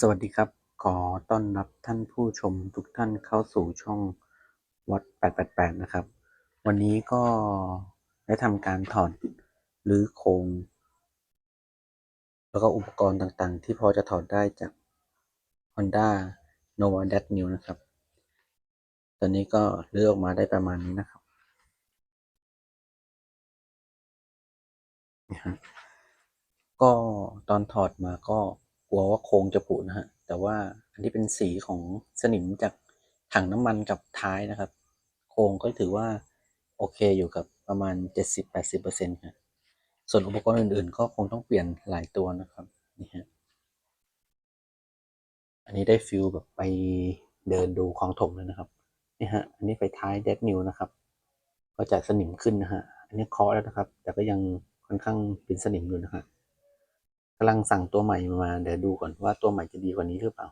สวัสดีครับ ขอต้อนรับท่านผู้ชมทุกท่านเข้าสู่ช่องวัด 888 นะครับ วันนี้ก็ได้ทำการถอดหรือโครงแล้วก็อุปกรณ์ต่างๆ ที่พอจะถอดได้จาก Honda Nova Dash New นะครับ ตอนนี้ก็เลือกออกมาได้ประมาณนี้นะครับนะฮะก็ตอนถอดมาก็ ลัวว่าโครงจะผุนะฮะ แต่ว่าอันนี้เป็นสีของสนิมจากถังน้ำมันกับท้ายนะครับ โครงก็ถือว่าโอเคอยู่กับประมาณ 70-80%ครับส่วนอุปกรณ์อื่นๆ ก็คงต้องเปลี่ยนหลายตัวนะครับนี่ฮะอันนี้ได้ฟิลแบบไปเดินดูคลองถมเลยนะครับนี่ฮะอันนี้ไฟท้ายเดดนิวนะครับ ก็จะสนิมขึ้นนะฮะอันนี้เคาะแล้วนะครับ แต่ก็ยังค่อนข้างเป็นสนิมอยู่นะฮะ กำลังสั่งตัวใหม่มาเดี๋ยวดูก่อนว่าตัวใหม่จะดีกว่านี้หรือเปล่า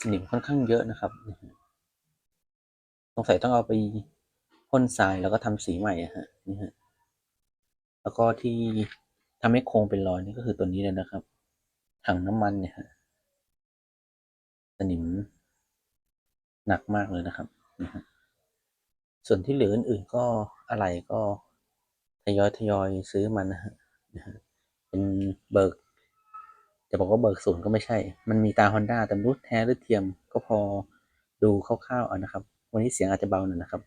สนิมค่อนข้างเยอะนะครับสงสัยต้องเอาไปพ่นทรายแล้วก็ทำสีใหม่อะฮะนี่ฮะแล้วก็ที่ทำให้โครงเป็นรอยนี่ก็คือตัวนี้เลยนะครับ ถังน้ำมันเนี่ยฮะสนิมหนักมากเลยนะครับนะฮะส่วนที่เหลืออื่นๆก็อะไรก็ทยอยทยอยซื้อมันนะฮะ เป็นเบิกจะบอกว่าเบิกศูนย์ก็ไม่ใช่ มันมีตาฮอนด้าแต่ไม่รู้แท้หรือเทียมก็พอดูคร่าวๆเอานะครับ วันนี้เสียงอาจจะเบาหน่อยนะครับ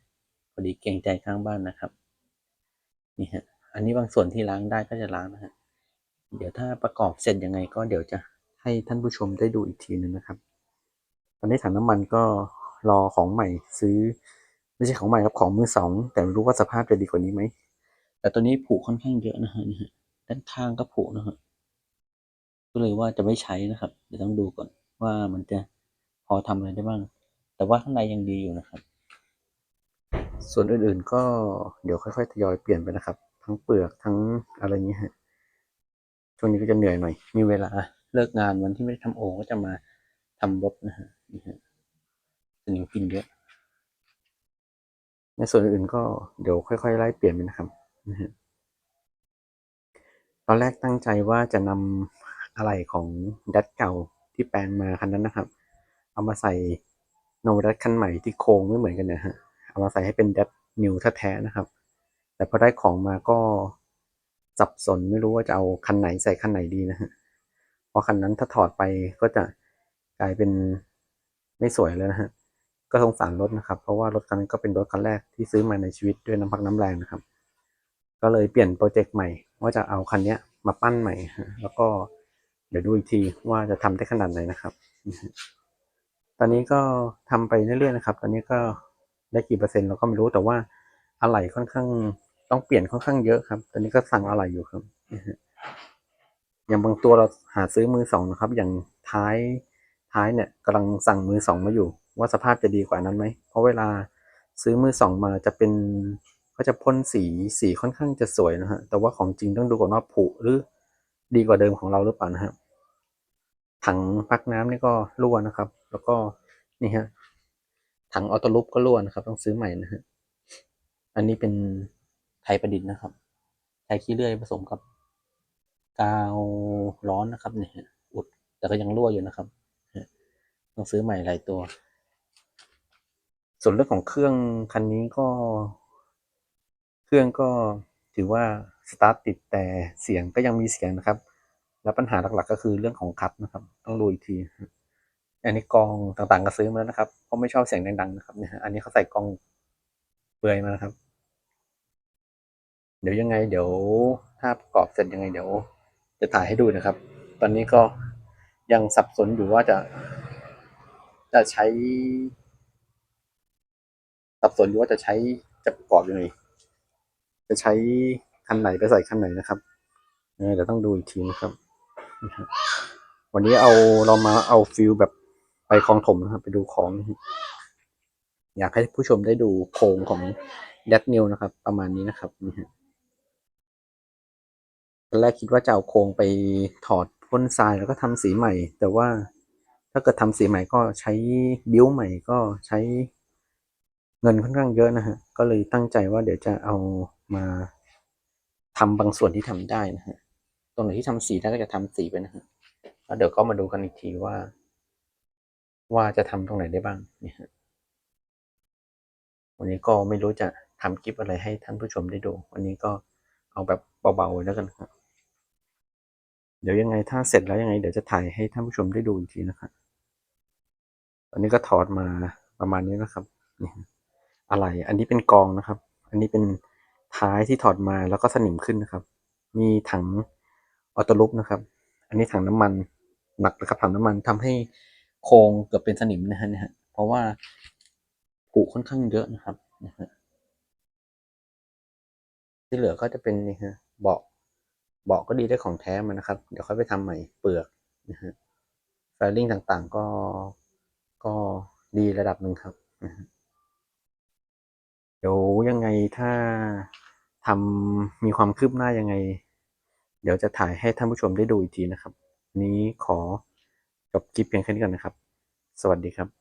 พอดีเกรงใจข้างบ้านนะครับ นี่ฮะ อันนี้บางส่วนที่ล้างได้ก็จะล้างนะฮะ เดี๋ยวถ้าประกอบเสร็จยังไงก็เดี๋ยวจะให้ท่านผู้ชมได้ดูอีกทีหนึ่งนะครับ ตอนนี้ถังน้ำมันก็รอของใหม่ซื้อ ไม่ใช่ของใหม่ครับของมือสอง แต่ไม่รู้ว่าสภาพจะดีกว่านี้ไหม แต่ตัวนี้ผุค่อนข้างเยอะนะฮะ ด้านข้างก็ผุนะฮะก็เลยว่าจะไม่ใช้นะครับ เดี๋ยวต้องดูก่อนว่ามันจะพอทำอะไรได้บ้าง แต่ว่าข้างในยังดีอยู่นะครับ ส่วนอื่นๆก็เดี๋ยวค่อยๆทยอยเปลี่ยนไปนะครับ ทั้งเปลือกทั้งอะไรเงี้ยฮะช่วงนี้ก็จะเหนื่อยหน่อย มีเวลาเลิกงานวันที่ไม่ได้ทำโอก็จะมาทำรถนะฮะนี่ฮะสนิมกินเยอะในส่วนอื่นก็เดี๋ยวค่อยๆไล่เปลี่ยนไปนะครับนะฮะ อนแรกตั้งใจว่าจะนำอะไรของดัดเก่าที่แปลงมาคันนั้นนะครับ เอามาใส่โนดัดคันใหม่ที่โครงไม่เหมือนกันนะฮะ เอามาใส่ให้เป็นดัดนิวแท้ๆนะครับ แต่พอได้ของมาก็สับสนไม่รู้ว่าจะเอาคันไหนใส่คันไหนดีนะฮะ เพราะคันนั้นถ้าถอดไปก็จะกลายเป็นไม่สวยแล้วนะฮะ ก็สงสารรถนะครับ เพราะว่ารถคันนั้นก็เป็นรถคันแรกที่ซื้อมาในชีวิตด้วยน้ำพักน้ำแรงนะครับ ก็เลยเปลี่ยนโปรเจกต์ใหม่ ว่าจะเอาคันนี้มาปั้นใหม่ แล้วก็เดี๋ยวดูอีกทีว่าจะทำได้ขนาดไหนนะครับ ตอนนี้ก็ทำไปเรื่อยๆนะครับ ตอนนี้ก็ได้กี่เปอร์เซ็นต์เราก็ไม่รู้แต่ว่าอะไหล่ค่อนข้างต้องเปลี่ยนค่อนข้างเยอะครับ ตอนนี้ก็สั่งอะไหล่อยู่ครับ อย่างบางตัวเราหาซื้อมือสองนะครับ อย่างท้ายท้ายเนี่ยกำลังสั่งมือสองมาอยู่ ว่าสภาพจะดีกว่านั้นไหม เพราะเวลาซื้อมือสองมาจะเป็น ก็จะพ่นสีสีค่อนข้างจะสวยนะฮะ แต่ว่าของจริงต้องดูก่อนว่าผุหรือดีกว่าเดิมของเราหรือเปล่านะฮะ ถังพักน้ำนี่ก็รั่วนะครับ แล้วก็นี่ฮะ ถังออโต้ลูปก็รั่วนะครับ ต้องซื้อใหม่นะฮะ อันนี้เป็นไทยประดิษฐ์นะครับใช้ขี้เลื่อยผสมกับกาวร้อนนะครับเนี่ยอุด แต่ก็ยังรั่วอยู่นะครับ ต้องซื้อใหม่หลายตัว ส่วนเรื่องของเครื่องคันนี้ก็ เครื่องก็ถือว่าสตาร์ทติดแต่เสียงก็ยังมีเสียงนะครับ แล้วปัญหาหลักๆก็คือเรื่องของคัดนะครับ ต้องดูอีกที อันนี้กองต่างๆก็ซื้อมาแล้วนะครับ เพราะไม่ชอบเสียงดังๆนะครับเนี่ยอันนี้เขาใส่กองเปลือยมานะครับ เดี๋ยวยังไง เดี๋ยวถ้าประกอบเสร็จยังไงเดี๋ยว จะถ่ายให้ดูนะครับ ตอนนี้ก็ยังสับสนอยู่ว่าจะ จะใช้ สับสนอยู่ว่าจะใช้จะประกอบยังไง จะใช้คันไหนไปใส่คันไหนนะครับเดี๋ยวต้องดูอีกทีนะครับ วันนี้เอาเรามาเอาฟิลแบบไปคลองถมนะครับ ไปดูของ อยากให้ผู้ชมได้ดูโครงของแดดนิวนะครับ ประมาณนี้นะครับนี่ฮะตอนแรกคิดว่าจะเอาโครงไปถอดพ่นทรายแล้วก็ทำสีใหม่ แต่ว่าถ้าเกิดทำสีใหม่ก็ใช้บิ้วใหม่ก็ใช้เงินค่อนข้างเยอะนะฮะ ก็เลยตั้งใจว่าเดี๋ยวจะเอา มาทำบางส่วนที่ทำได้นะฮะตรงไหนที่ทำสีได้ก็จะทำสีไปนะฮะแล้วเดี๋ยวก็มาดูกันอีกทีว่า ว่าจะทำตรงไหนได้บ้างเนี่ยฮะวันนี้ก็ไม่รู้จะทำคลิปอะไรให้ท่านผู้ชมได้ดู วันนี้ก็เอาแบบเบาๆแล้วกันครับเดี๋ยวยังไงถ้าเสร็จแล้วยังไง เดี๋ยวจะถ่ายให้ท่านผู้ชมได้ดูอีกทีนะครับตอนนี้ก็ถอดมาประมาณนี้นะครับนี่อะไร อันนี้เป็นกองนะครับ อันนี้เป็น ท้ายที่ถอดมาแล้วก็สนิมขึ้นนะครับ มีถังออโตลุกนะครับ อันนี้ถังน้ำมันหนักนะครับถังน้ำมันทำให้โครงเกือบเป็นสนิมนะฮะเนี่ยเพราะว่าผุค่อนข้างเยอะนะครับนะฮะที่เหลือก็จะเป็นนี่ฮะเบาะเบาะก็ดีได้ของแท้มานะครับ เดี๋ยวค่อยไปทำใหม่เปลือกนะฮะแฟลิ่งต่างๆก็ก็ดีระดับหนึ่งครับนะฮะ เดี๋ยวยังไงถ้าทำมีความคืบหน้ายังไง เดี๋ยวจะถ่ายให้ท่านผู้ชมได้ดูอีกทีนะครับ นี้ขอจบคลิปเพียงแค่นี้ก่อนนะครับ สวัสดีครับ